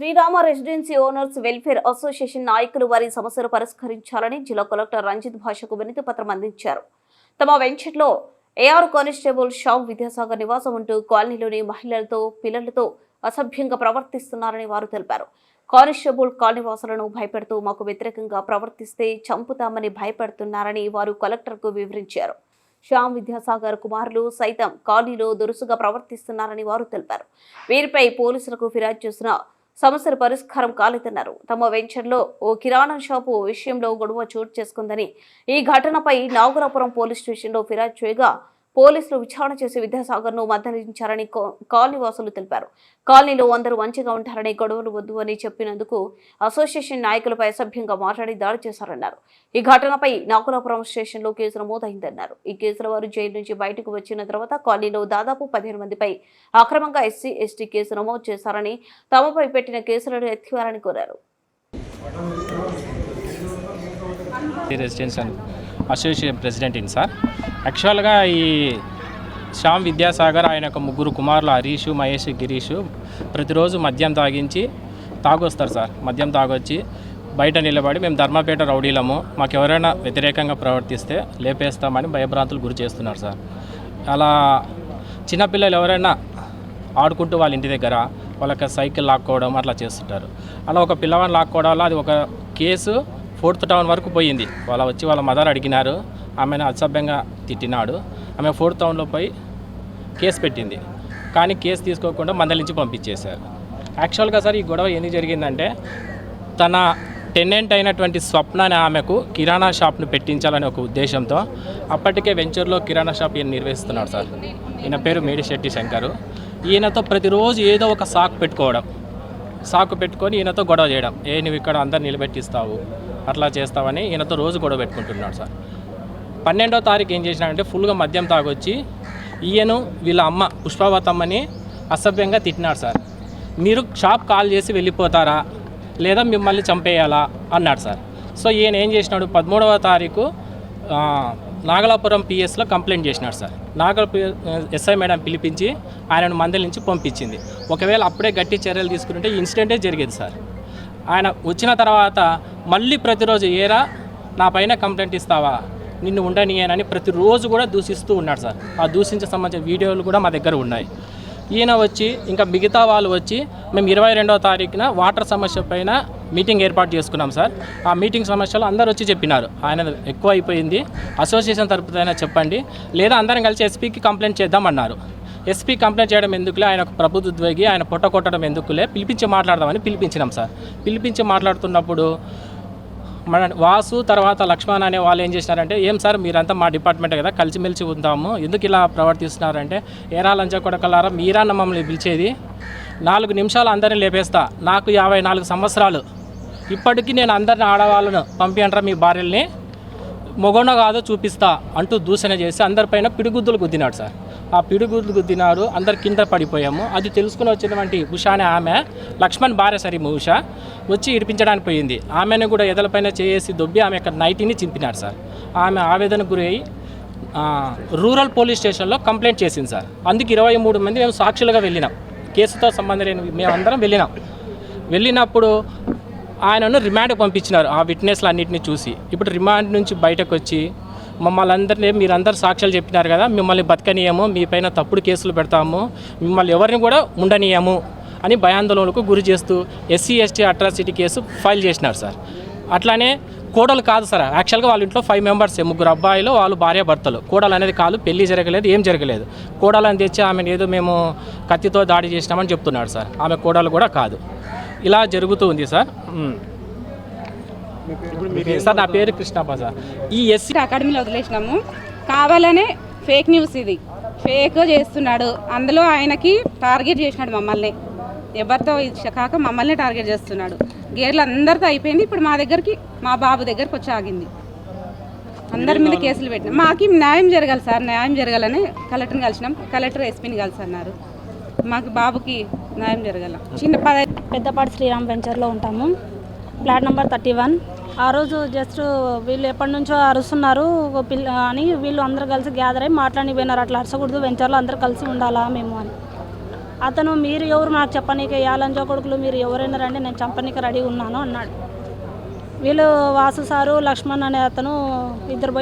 Srirama residency owners welfare association నాయకులు వారి సమస్యలు పరిష్కరించాలని జిల్లా కలెక్టర్ రంజిత్ భాషకు వినతి పత్రం అందించారు. తమ వెంచర్లో ఏఆర్ కానిస్టేబుల్ షావ్ విద్యాసాగర్ నివాసం ఉంటూ కాలనీలోని మహిళలతో పిల్లలతో అసభ్యంగా ప్రవర్తిస్తున్నారని వారు తెలిపారు. కానిస్టేబుల్ కాలనీవాసులను భయపెడుతూ మాకు వ్యతిరేకంగా ప్రవర్తిస్తే చంపుతామని భయపెడుతున్నారని వారు కలెక్టర్కు వివరించారు. శ్యామ్ విద్యాసాగర్ కుమారులు సైతం కాలనీలో దురుసుగా ప్రవర్తిస్తున్నారని వారు తెలిపారు. వీరిపై పోలీసులకు ఫిర్యాదు చేసిన సమస్యల పరిష్కారం కాలేదన్నారు. తమ వెంచర్లో ఓ కిరాణా షాపు విషయంలో గొడవ చోటు చేసుకుందని ఈ ఘటనపై నాగరాపురం పోలీస్ స్టేషన్లో ఫిర్యాదు చేయగా పోలీసులు విచారణ చేసి విద్యాసాగర్ను మద్దతించారని కాలనీ వాసులు తెలిపారు. కాలనీలో అందరూ మంచిగా ఉంటారని గొడవలు వద్దు అని చెప్పినందుకు అసోసియేషన్ నాయకులపై అసభ్యంగా మాట్లాడి దాడి చేశారన్నారు. ఈ ఘటనపై నాకులాపురం స్టేషన్లో కేసు నమోదైందన్నారు. ఈ కేసుల వారు జైలు నుంచి బయటకు వచ్చిన తర్వాత కాలనీలో దాదాపు పదిహేను మందిపై అక్రమంగా ఎస్సీ ఎస్టీ కేసు నమోదు చేశారని తమపై పెట్టిన కేసులను ఎత్తివారని కోరారు. Association president sir. యాక్చువల్గా ఈ శ్యామ్ విద్యాసాగర్ ఆయన యొక్క ముగ్గురు కుమారులు హరీష్ మహేష్ గిరీష్ ప్రతిరోజు మద్యం తాగించి తాగొస్తారు సార్. మద్యం తాగొచ్చి బయట నిలబడి మేము ధర్మపేట రౌడీలము మాకు ఎవరైనా వ్యతిరేకంగా ప్రవర్తిస్తే లేపేస్తామని భయభ్రాంతులు గురి చేస్తున్నారు సార్. అలా చిన్నపిల్లలు ఎవరైనా ఆడుకుంటూ వాళ్ళ ఇంటి దగ్గర వాళ్ళకి సైకిల్ లాక్కోవడం అట్లా చేస్తుంటారు. అలా ఒక పిల్లవాడిని లాక్కోవడం వల్ల అది ఒక కేసు ఫోర్త్ టౌన్ వరకు పోయింది. వాళ్ళ వచ్చి వాళ్ళ మదర్ అడిగినారు. ఆమెను అసభ్యంగా తిట్టినాడు. ఆమె ఫోర్త్ టౌన్లో పోయి కేసు పెట్టింది. కానీ కేసు తీసుకోకుండా మందలించి పంపించేశారు. యాక్చువల్గా సార్ ఈ గొడవ ఎందుకు జరిగిందంటే తన టెన్నెంట్ అయినటువంటి స్వప్న అనే ఆమెకు కిరాణా షాప్ను పెట్టించాలనే ఒక ఉద్దేశంతో అప్పటికే వెంచర్లో కిరాణా షాప్ ఈయన నిర్వహిస్తున్నాడు సార్. ఈయన పేరు మేడిశెట్టి శంకరు. ఈయనతో ప్రతిరోజు ఏదో ఒక సాకు పెట్టుకోవడం. సాకు పెట్టుకొని ఈయనతో గొడవ చేయడం. ఏ నువ్వు ఇక్కడ అందరు నిలబెట్టిస్తావు. అట్లా చేస్తావని ఈయనతో రోజు గొడవ పెట్టుకుంటున్నాడు సార్. పన్నెండో తారీఖు ఏం చేసినాడంటే ఫుల్గా మద్యం తాగొచ్చి ఈయను వీళ్ళ అమ్మ పుష్పవతమ్మని అసభ్యంగా తిట్టినాడు సార్. మీరు షాప్ కాల్ చేసి వెళ్ళిపోతారా? లేదా మిమ్మల్ని చంపేయాలా? అన్నాడు సార్. సో ఈయన ఏం చేసినాడు? పదమూడవ తారీఖు నాగలాపురం పిఎస్లో కంప్లైంట్ చేసినాడు సార్. నాగల ఎస్ఐ మేడం పిలిపించి ఆయనను మందలించి పంపించింది. ఒకవేళ అప్పుడే గట్టి చర్యలు తీసుకుంటే ఇన్సిడెంటే జరిగేది సార్. ఆయన వచ్చిన తర్వాత మళ్ళీ ప్రతిరోజు ఏరా నా పైన కంప్లైంట్ ఇస్తావా? నిన్ను ఉండనియనని ప్రతిరోజు కూడా దూషిస్తూ ఉన్నాడు సార్. ఆ దూషించే సంబంధించిన వీడియోలు కూడా మా దగ్గర ఉన్నాయి. ఈయన వచ్చి ఇంకా మిగతా వాళ్ళు వచ్చి మేము ఇరవై రెండవ తారీఖున వాటర్ సమస్య పైన మీటింగ్ ఏర్పాటు చేసుకున్నాం సార్. ఆ మీటింగ్ సమస్యలు అందరూ వచ్చి చెప్పినారు. ఆయన ఎక్కువ అయిపోయింది అసోసియేషన్ తరపున చెప్పండి. లేదా అందరం కలిసి ఎస్పీకి కంప్లైంట్ చేద్దామన్నారు. ఎస్పీ కంప్లైంట్ చేయడం ఎందుకులే? ఆయన ఒక ప్రభుత్వ ఉద్యోగి ఆయన పొట్ట కొట్టడం ఎందుకులే? పిలిపించి మాట్లాడదామని పిలిపించినాం సార్. పిలిపించి మాట్లాడుతున్నప్పుడు మన వాసు తర్వాత లక్ష్మణ్ అనే వాళ్ళు ఏం చేసినారంటే ఏం సార్ మీరంతా మా డిపార్ట్మెంట్ కదా కలిసిమెలిసి ఉందాము ఎందుకు ఇలా ప్రవర్తిస్తున్నారంటే ఏరా లంచ కొడకలారా మీరా మమ్మల్ని పిలిచేది నాలుగు నిమిషాలు అందరిని లేపేస్తా నాకు యాభై నాలుగు సంవత్సరాలు. ఇప్పటికీ నేను అందరిని ఆడవాళ్ళను పంపియంటారా మీ భార్యల్ని. మొగొండ కాదో చూపిస్తా అంటూ దూషణ చేసి అందరిపైన పిడిగుద్దులు గుద్దినాడు సార్. ఆ పిడిగుద్దులు గుద్దినారు అందరు కింద పడిపోయాము. అది తెలుసుకుని వచ్చినటువంటి ఉషా అనే ఆమె లక్ష్మణ్ భార్య సరి ఉష వచ్చి ఇడిపించడానికి పోయింది. ఆమెను కూడా ఎదలపైన చేసి దొబ్బి ఆమె యొక్క నైటీని చింపినాడు సార్. ఆమె ఆవేదన గురై రూరల్ పోలీస్ స్టేషన్లో కంప్లైంట్ చేసింది సార్. అందుకు ఇరవై మూడు మంది మేము సాక్షులుగా వెళ్ళినాం. కేసుతో సంబంధం లేని మేమందరం వెళ్ళినాం. వెళ్ళినప్పుడు ఆయనను రిమాండ్కి పంపించినారు ఆ విట్నెస్లు అన్నింటినీ చూసి. ఇప్పుడు రిమాండ్ నుంచి బయటకు వచ్చి మమ్మల్ని అందరినీ మీరందరూ సాక్ష్యాలు చెప్పినారు కదా మిమ్మల్ని బతకనీయము మీ పైన తప్పుడు కేసులు పెడతాము మిమ్మల్ని ఎవరిని కూడా ఉండనీయము అని భయాందోళనకు గురి చేస్తూ SC ST atrocity case file చేసినారు సార్. అట్లానే కోడలు కాదు సార్ యాక్చువల్గా వాళ్ళ ఇంట్లో ఫైవ్ మెంబర్స్ ముగ్గురు అబ్బాయిలు వాళ్ళు భార్య భర్తలు. కోడలు అనేది కాదు పెళ్ళి జరగలేదు ఏం జరగలేదు. కోడలని తెచ్చి ఆమెను ఏదో మేము కత్తితో దాడి చేసినామని చెప్తున్నాడు సార్. ఆమె కోడలు కూడా కాదు. ఇలా జరుగుతూ ఉంది సార్. సార్ నా పేరు కృష్ణప్ప సార్ ఈ ఎస్సీ అకాడమీలో వదిలేసినాము. కావాలనే ఫేక్ న్యూస్ ఇది. ఫేక్ చేస్తున్నాడు. అందులో ఆయనకి టార్గెట్ చేసినాడు మమ్మల్ని. ఎవరితో ఇది కాక మమ్మల్ని టార్గెట్ చేస్తున్నాడు. గేర్లు అందరితో అయిపోయింది. ఇప్పుడు మా దగ్గరికి మా బాబు దగ్గరికి వచ్చి ఆగింది. అందరి మీద కేసులు పెట్టినాం మాకు న్యాయం జరగాలి సార్. న్యాయం జరగాలని కలెక్టర్ని కలిసినాం. కలెక్టర్ ఎస్పీని కలిసి అన్నారు మాకు బాబుకి న్యాయం జరగాల. చిన్న పద పెద్దపాటి శ్రీరామ్ వెంచర్లో ఉంటాము. Flat number thirty one. ఆ రోజు జస్ట్ వీళ్ళు ఎప్పటి నుంచో అరుస్తున్నారు పిల్ల అని వీళ్ళు అందరూ కలిసి గ్యాదర్ అయ్యి మాట్లాడి పోయినారు అట్లా అరసకూడదు వెంచర్లో అందరూ కలిసి ఉండాలా మేము అని. అతను మీరు ఎవరు నాకు చెప్పనీకి యాలంజో కొడుకులు మీరు ఎవరైనా రండి నేను చంపనీకి రెడీ ఉన్నాను అన్నాడు. వీళ్ళు వాసు సారు లక్ష్మణ్ అనే అతను ఇద్దరు పోయి